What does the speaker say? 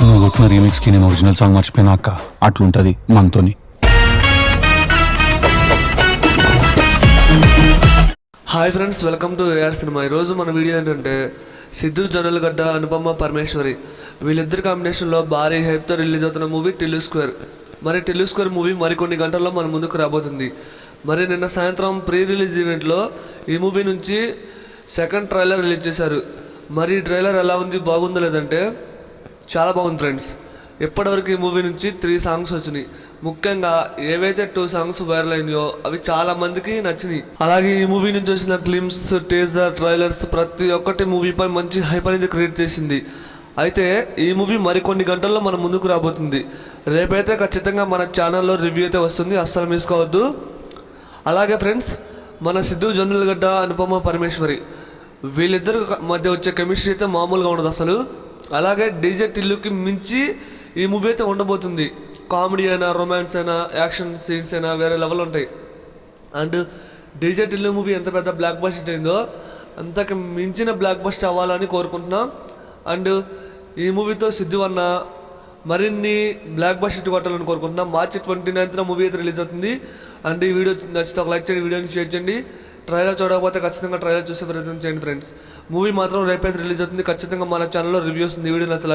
నువ్వు కొట్టిన రీమిక్స్కి నేను ఒరిజినల్ సాంగ్ మర్చిపోయినా అక్క. అట్లుంటది మనతోని. Hi friends welcome to AR cinema. ఈరోజు మన వీడియో ఏంటంటే సిద్ధు జొన్నలగడ్డ అనుపమ పరమేశ్వరి. వీళ్ళిద్దరి కాంబినేషన్లో భారీ హైప్తో రిలీజ్ అవుతున్న మూవీ టిల్లు స్క్వేర్. మరి టిల్లు స్క్వేర్ మూవీ మరికొన్ని గంటల్లో మన ముందుకు రాబోతుంది. మరి నిన్న సాయంత్రం ప్రీ రిలీజ్ ఈవెంట్లో ఈ మూవీ నుంచి సెకండ్ ట్రైలర్ రిలీజ్ చేశారు. మరి ట్రైలర్ ఎలా ఉంది బాగుందో లేదంటే చాలా బాగుంది ఫ్రెండ్స్. ఇప్పటివరకు ఈ మూవీ నుంచి త్రీ సాంగ్స్ వచ్చినాయి. ముఖ్యంగా ఏవైతే టూ సాంగ్స్ వైరల్ అయినాయో అవి చాలా మందికి నచ్చినాయి. అలాగే ఈ మూవీ నుంచి వచ్చిన క్లిమ్స్ టేజర్ ట్రైలర్స్ ప్రతి ఒక్కటి మూవీపై మంచి హైప్ అనేది క్రియేట్ చేసింది. అయితే ఈ మూవీ మరికొన్ని గంటల్లో మన ముందుకు రాబోతుంది. రేపైతే ఖచ్చితంగా మన ఛానల్లో రివ్యూ అయితే వస్తుంది. అస్సలు మిస్ కావద్దు. అలాగే ఫ్రెండ్స్ మన సిద్ధు జొన్నలగడ్డ అనుపమ పరమేశ్వరి వీళ్ళిద్దరు మధ్య వచ్చే కెమిస్ట్రీ అయితే మామూలుగా ఉండదు అసలు. అలాగే డీజే టిల్లుకి మించి ఈ మూవీ అయితే ఉండబోతుంది. కామెడీ అయినా రొమాన్స్ అయినా యాక్షన్ సీన్స్ అయినా వేరే లెవెల్ ఉంటాయి. అండ్ డీజే టిల్లు మూవీ ఎంత పెద్ద బ్లాక్ బస్ట్ అయిందో అంతకు మించిన బ్లాక్ బస్ట్ అవ్వాలని కోరుకుంటున్నాం. అండ్ ఈ మూవీతో సిద్ధు అన్న మరిన్ని బ్లాక్ బస్టర్ కొట్టాలని కోరుకుంటున్నాం. మార్చి ట్వంటీ నైన్త్న మూవీ అయితే రిలీజ్ అవుతుంది. అండ్ ఈ వీడియో నచ్చితే ఒక లైక్ చేయండి వీడియోని షేర్ చేయండి. ట్రైలర్ చూడకపోతే ఖచ్చితంగా ట్రైలర్ చూసే ప్రయత్నం చేయండి ఫ్రెండ్స్ మూవీ మాత్రం రేపైతే రిలీజ్ అవుతుంది. ఖచ్చితంగా మన ఛానల్లో రివ్యూస్ ఉంది. వీడియో నచ్చ